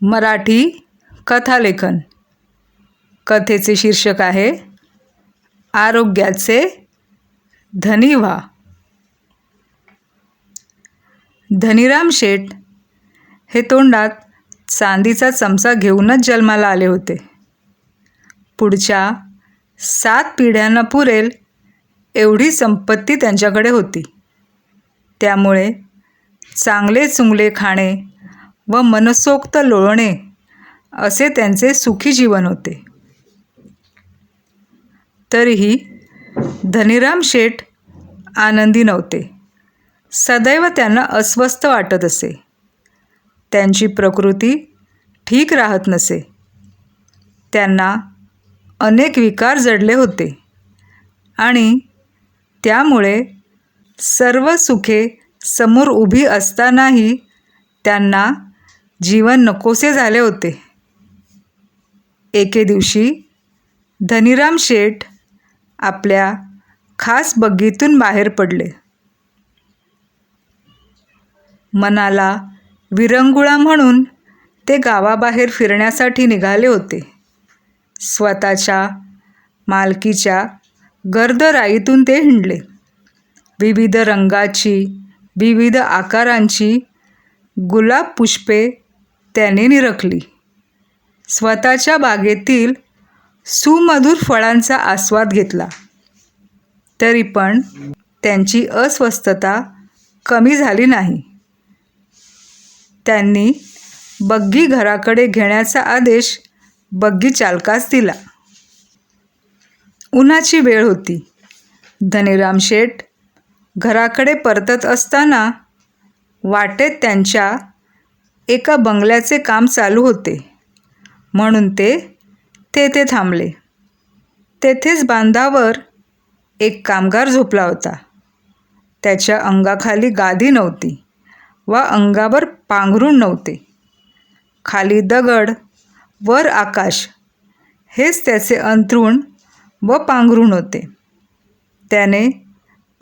मराठी कथालेखन. कथेचे शीर्षक आहे आरोग्याचे धनी व्हा धनीराम शेठ हे तोंडात चांदीचा चमचा घेऊनच जन्माला आले होते. पुढच्या सात पिढ्यांना पुरेल एवढी संपत्ती त्यांच्याकडे होती. त्यामुळे चांगले चुंगले खाणे व मनसोक्त लोळणे असे त्यांचे सुखी जीवन होते. तरीही धनीराम शेठ आनंदी नव्हते. सदैव त्यांना अस्वस्थ वाटत असे. त्यांची प्रकृती ठीक राहत नसे. त्यांना अनेक विकार जडले होते आणि त्यामुळे सर्व सुखे समोर उभी असतानाही त्यांना जीवन नकोसे झाले होते. एके दिवशी धनीराम शेठ आपल्या खास बग्गीतून बाहेर पडले. मनाला विरंगुळा म्हणून ते गावाबाहेर फिरण्यासाठी निघाले होते. स्वतःच्या मालकीच्या गर्द राईतून ते हिंडले. विविध रंगाची विविध आकारांची गुलाब पुष्पे त्याने निरखली. स्वतःच्या बागेतील सुमधुर फळांचा आस्वाद घेतला. तरी पण त्यांची अस्वस्थता कमी झाली नाही. त्यांनी बग्गी घराकडे घेण्याचा आदेश बग्गी चालकास दिला. उन्हाची वेळ होती. धनीराम शेठ घराकडे परतत असताना वाटेत त्यांच्या एका बंगल्याचे काम चालू होते. म्हणून ते तेथे थांबले. तेथेच बांधावर एक कामगार झोपला होता. त्याच्या अंगाखाली गादी नव्हती व अंगावर पांघरूण नव्हते. खाली दगड वर आकाश हेच त्याचे अंथरूण व पांघरूण होते. त्याने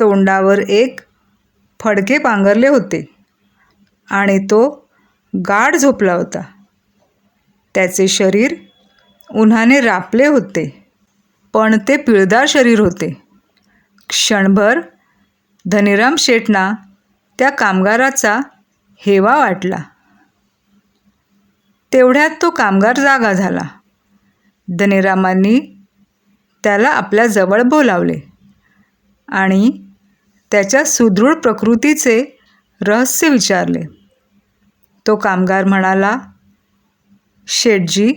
तोंडावर एक फडके पांघरले होते आणि तो गाढ झोपला होता. त्याचे शरीर उन्हाने रापले होते पण ते पिळदार शरीर होते. क्षणभर धनीराम शेटना त्या कामगाराचा हेवा वाटला. तेवढ्यात तो कामगार जागा झाला. धनीरामांनी त्याला आपल्या जवळ बोलावले आणि त्याच्या सुदृढ प्रकृतीचे रहस्य विचारले. तो कामगार म्हणाला शेटजी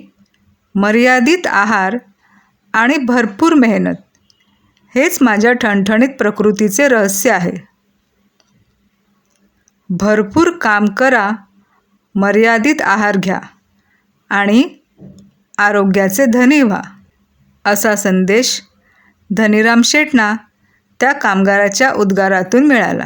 मर्यादित आहार आणि भरपूर मेहनत हेच माझ्या ठणठणीत प्रकृतीचे रहस्य आहे. भरपूर काम करा मर्यादित आहार घ्या आणि आरोग्याचे धनी व्हा असा संदेश धनीराम शेटना त्या कामगाराच्या उद्गारातून मिळाला.